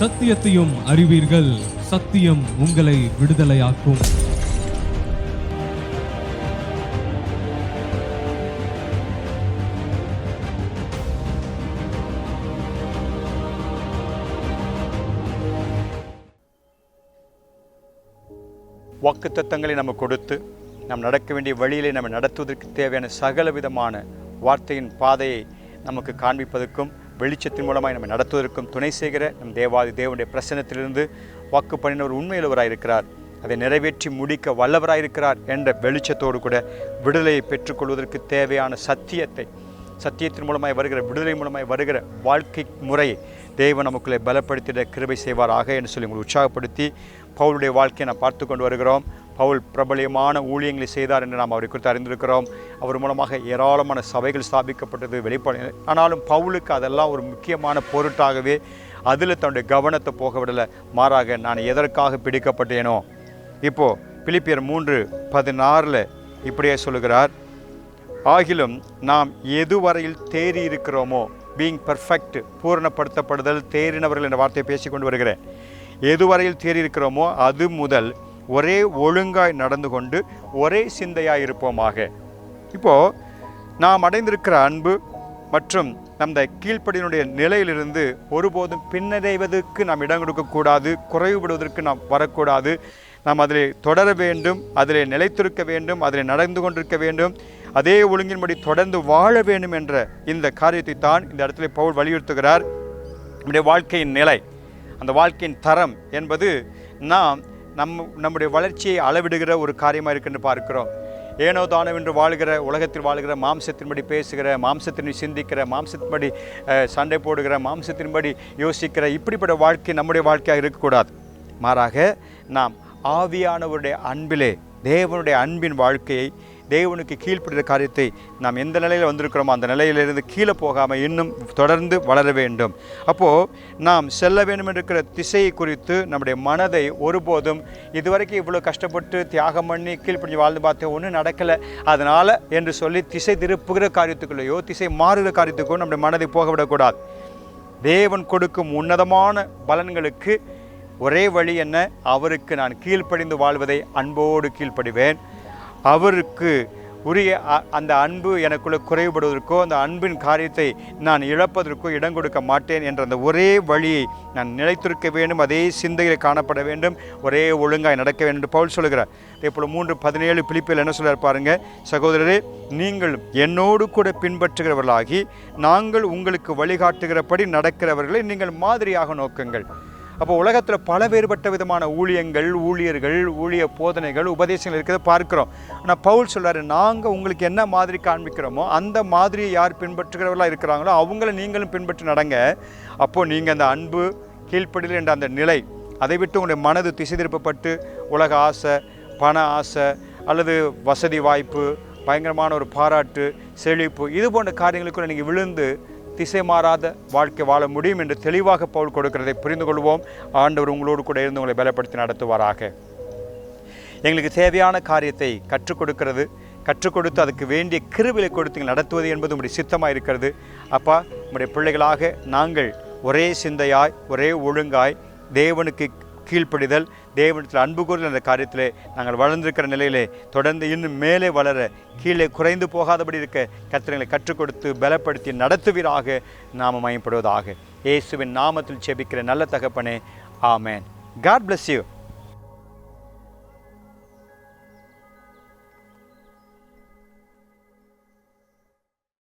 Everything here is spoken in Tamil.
சத்தியத்தையும் அறிவீர்கள். சத்தியம் உங்களை விடுதலையாக்கும். வாக்குத்தத்தங்களை நம்ம கொடுத்து நாம் நடக்க வேண்டிய வழியிலே நம்ம நடத்துவதற்கு தேவையான சகல விதமான வார்த்தையின் பாதையை நமக்கு காண்பிப்பதற்கும் வெளிச்சத்தின் மூலமாய் நம்ம நடத்துவதற்கும் துணை செய்கிற நம் தேவாதி தேவனுடைய பிரசனத்திலிருந்து வாக்கு பண்ணினவர் உண்மையுள்ளவராயிருக்கிறார் அதை நிறைவேற்றி முடிக்க வல்லவராயிருக்கிறார் என்ற வெளிச்சத்தோடு கூட விடுதலையை பெற்றுக்கொள்வதற்கு தேவையான சத்தியத்தை சத்தியத்தின் மூலமாய் வருகிற விடுதலை மூலமாய் வருகிற வாழ்க்கை முறையை தேவன் நமக்குள்ளே பலப்படுத்திட கிருபை செய்வாராக என்று சொல்லி உங்களை உற்சாகப்படுத்தி பவுலுடைய வாழ்க்கையை நாம் பார்த்து கொண்டு வருகிறோம். பவுல் பிரபலியமான ஊழியங்களை செய்தார் என்று நாம் அவரை குறித்து அறிந்திருக்கிறோம். அவர் மூலமாக ஏராளமான சபைகள் ஸ்தாபிக்கப்பட்டது வெளிப்பாடு. ஆனாலும் பவுலுக்கு அதெல்லாம் ஒரு முக்கியமான பொருட்டாகவே அதில் தன்னுடைய கவனத்தை போக விடலை. மாறாக நான் எதற்காக பிடிக்கப்பட்டேனோ? இப்போது பிலிப்பியர் மூன்று பதினாறில் இப்படியே சொல்லுகிறார். ஆகிலும் நாம் எதுவரையில் தேறி இருக்கிறோமோ பீங் பர்ஃபெக்ட் பூரணப்படுத்தப்படுதல் தேறினவர்கள் என்ற வார்த்தையை பேசிக்கொண்டு வருகிறேன். எதுவரையில் தேறி இருக்கிறோமோ அது முதல் ஒரே ஒழுங்காய் நடந்து கொண்டு ஒரே சிந்தையாக இருப்போமாக. இப்போது நாம் அடைந்திருக்கிற அன்பு மற்றும் நம்ம கீழ்ப்படியினுடைய நிலையிலிருந்து ஒருபோதும் பின்னடைவதற்கு நாம் இடம் கொடுக்கக்கூடாது குறைவுபடுவதற்கு நாம் வரக்கூடாது. நாம் அதில் தொடர வேண்டும் அதில் நிலைத்திருக்க வேண்டும் அதில் நடந்து கொண்டிருக்க வேண்டும் அதே ஒழுங்கின்படி தொடர்ந்து வாழ வேண்டும் என்ற இந்த காரியத்தை தான் இந்த இடத்துல பவுல் வலியுறுத்துகிறார். நம்முடைய வாழ்க்கையின் நிலை அந்த வாழ்க்கையின் தரம் என்பது நாம் நம் நம்முடைய வளர்ச்சியை அளவிடுகிற ஒரு காரியமாக இருக்குன்னு பார்க்கிறோம். ஏனோ தானோ என்று வாழ்கிற உலகத்தில் வாழ்கிற மாம்சத்தின்படி பேசுகிற மாம்சத்தின்படி சிந்திக்கிற மாம்சத்தின்படி சண்டை போடுகிற மாம்சத்தின்படி யோசிக்கிற இப்படிப்பட்ட வாழ்க்கை நம்முடைய வாழ்க்கையாக இருக்கக்கூடாது. மாறாக நாம் ஆவியானவருடைய அன்பிலே தேவனுடைய அன்பின் வாழ்க்கையை தேவனுக்கு கீழ்ப்படுகிற காரியத்தை நாம் எந்த நிலையில் வந்திருக்கிறோமோ அந்த நிலையிலிருந்து கீழே போகாமல் இன்னும் தொடர்ந்து வளர வேண்டும். அப்போது நாம் செல்ல வேண்டும் இருக்கிற திசையை குறித்து நம்முடைய மனதை ஒருபோதும் இதுவரைக்கும் இவ்வளோ கஷ்டப்பட்டு தியாகம் பண்ணி கீழ்ப்படிஞ்சு வாழ்ந்து பார்த்தேன் ஒன்றும் நடக்கலை. அதனால் என்று சொல்லி திசை திருப்புகிற காரியத்துக்குள்ளேயோ திசை மாறுகிற காரியத்துக்கோ நம்முடைய மனதை போக விடக்கூடாது தேவன் கொடுக்கும் உன்னதமான பலன்களுக்கு ஒரே வழி என்ன? அவருக்கு நான் கீழ்ப்படிந்து வாழ்வதை அன்போடு கீழ்ப்படிவேன். அவருக்கு உரிய அ- அந்த அன்பு எனக்குள்ளே குறைவுபடுவதற்கோ அந்த அன்பின் காரியத்தை நான் இழப்பதற்கோ இடம் கொடுக்க மாட்டேன் என்ற அந்த ஒரே வழியை நான் நிலைத்திருக்க வேண்டும். அதே சிந்தையில் காணப்பட வேண்டும். ஒரே ஒழுங்காய் நடக்க வேண்டும் என்று பவுல் சொல்கிறார் அதே போல் மூன்று பதினேழு பிலிப்பில் என்ன சொல்கிறார் பாருங்கள் சகோதரரே நீங்கள் என்னோடு கூட பின்பற்றுகிறவர்களாகி நாங்கள் உங்களுக்கு வழிகாட்டுகிறபடி நடக்கிறவர்களை நீங்கள் மாதிரியாக நோக்குங்கள். அப்போ உலகத்தில் பல வேறுபட்ட விதமான ஊழியங்கள் ஊழியர்கள் ஊழிய போதனைகள் உபதேசங்கள் இருக்கிறத பார்க்குறோம். ஆனால் பவுல் சொல்கிறாரு நாங்கள் உங்களுக்கு என்ன மாதிரி காண்பிக்கிறோமோ அந்த மாதிரியை யார் பின்பற்றுகிறவர்களாக இருக்கிறாங்களோ அவங்கள நீங்களும் பின்பற்றி நடங்க. அப்போது நீங்கள் அந்த அன்பு கீழ்ப்படிதல் என்ற அந்த நிலை அதை விட்டு உங்களுடைய மனது திசை திருப்பப்பட்டு உலக ஆசை பண ஆசை அல்லது வசதி வாய்ப்பு பயங்கரமான ஒரு பாராட்டு செழிப்பு இது போன்ற காரியங்களுக்குள்ள நீங்கள் விழுந்து திசை மாறாத வாழ்க்கை வாழ முடியும் என்று தெளிவாக பவுல் கொடுக்கிறதை புரிந்து கொள்வோம். ஆண்டவர் உங்களோடு கூட இருந்து உங்களை பலப்படுத்தி நடத்துவாராக. எங்களுக்கு தேவையான காரியத்தை கற்றுக் கொடுக்கிறது. கற்றுக் கொடுத்து அதுக்கு வேண்டிய கிருவிலை கொடுத்து நடத்துவது என்பது உங்களுடைய சித்தமாக இருக்கிறது. அப்பா உங்களுடைய பிள்ளைகளாக நாங்கள் ஒரே சிந்தையாய் ஒரே ஒழுங்காய் தேவனுக்கு கீழ்ப்படிதல் தேவனத்தில் அன்பு கூறுதல் என்ற காரியத்தில் நாங்கள் வளர்ந்திருக்கிற நிலையிலே தொடர்ந்து இன்னும் மேலே வளர கீழே குறைந்து போகாதபடி இருக்க கத்திரங்களை கற்றுக் கொடுத்து பலப்படுத்தி நடத்துவீராக நாம மயப்படுவதாக. இயேசுவின் நாமத்தில் செபிக்கிற நல்ல தகப்பனே ஆமேன். God bless you